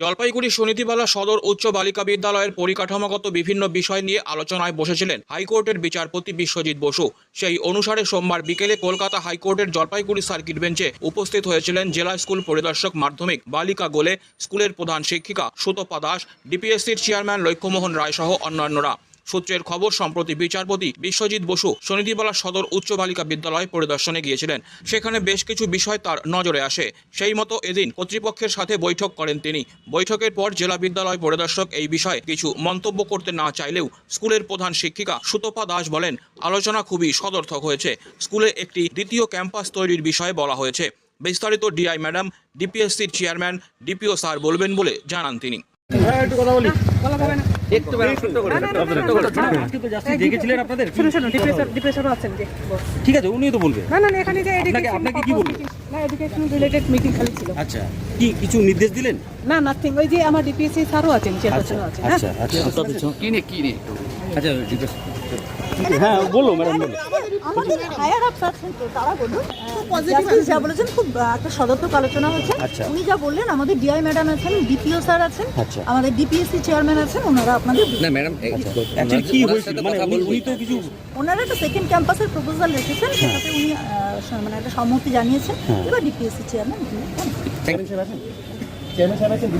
জলপাইগুড়ি সুনীতিবালা সদর উচ্চ বালিকা বিদ্যালয়ের পরিকাঠামোগত বিভিন্ন বিষয় নিয়ে আলোচনায় বসেছিলেন হাইকোর্টের বিচারপতি বিশ্বজিৎ বসু। সেই অনুসারে সোমবার বিকেলে কলকাতা হাইকোর্টের জলপাইগুড়ি সার্কিট বেঞ্চে উপস্থিত হয়েছিলেন জেলা স্কুল পরিদর্শক মাধ্যমিক বালিকা গোলে স্কুলের প্রধান শিক্ষিকা সুতপা দাস, ডিপিএসসির চেয়ারম্যান লক্ষ্যমোহন রায় সহ অন্যান্যরা। সূত্রের খবর, সম্প্রতি বিচারপতি বিশ্বজিৎ বসু শনিদিবালা সদর উচ্চ বালিকা বিদ্যালয় পরিদর্শনে গিয়েছিলেন। সেখানে বেশ কিছু বিষয় তার নজরে আসে। সেই মতো এদিন কর্তৃপক্ষের সাথে বৈঠক করেন তিনি। বৈঠকের পর জেলা বিদ্যালয় পরিদর্শক এই বিষয়ে কিছু মন্তব্য করতে না চাইলেও স্কুলের প্রধান শিক্ষিকা সুতপা দাস বলেন, আলোচনা খুবই সদর্থক হয়েছে। স্কুলে একটি দ্বিতীয় ক্যাম্পাস তৈরির বিষয়ে বলা হয়েছে। বিস্তারিত ডিআই ম্যাডাম ডিপিএসসির চেয়ারম্যান ডিপিও স্যার বলবেন বলে জানান তিনি। ঠিক আছে উনিও তো বলবেন না না না, এখানে আপনাকে- কি বলবে? না এডুকেশন রিলেটেড মিটিং খালি ছিল। আচ্ছা কি কিছু নির্দেশ দিলেন? না নাথিং ওই যে আমার ডিপিএসসি স্যারও আছেন চেয়ারপারসনও হ্যাঁ? আচ্ছা আচ্ছা। কি নিয়ে কি নিয়ে? আচ্ছা হ্যাঁ বলো ম্যাডাম বলো। আমাদের হায়ার আপ আছেন তো তারা বলুন। জাস্টিস যা বলেছেন খুব একটা সদর্থক আলোচনা হচ্ছে। আচ্ছা। উনি যা বললেন আমাদের ডিআই ম্যাডাম আছেন ডিপিও স্যার আছেন আচ্ছা। আমাদের ডিপিএসসি চেয়ারম্যান আছেন ওনারা আপনাদের না ম্যাডাম কি হয়েছিল মানে উনি- তো কিছু ওনারা একটা সেকেন্ড ক্যাম্পাসের প্রপোজাল রেখেছেন সেটাতে উনি মানে একটা সম্মতি জানিয়েছেন। হ্যাঁ। এবার ডিপিএসসি চেয়ারম্যান চেয়ারম্যান সাহেব আছেন? চেয়ারম্যান সাহেব আছেন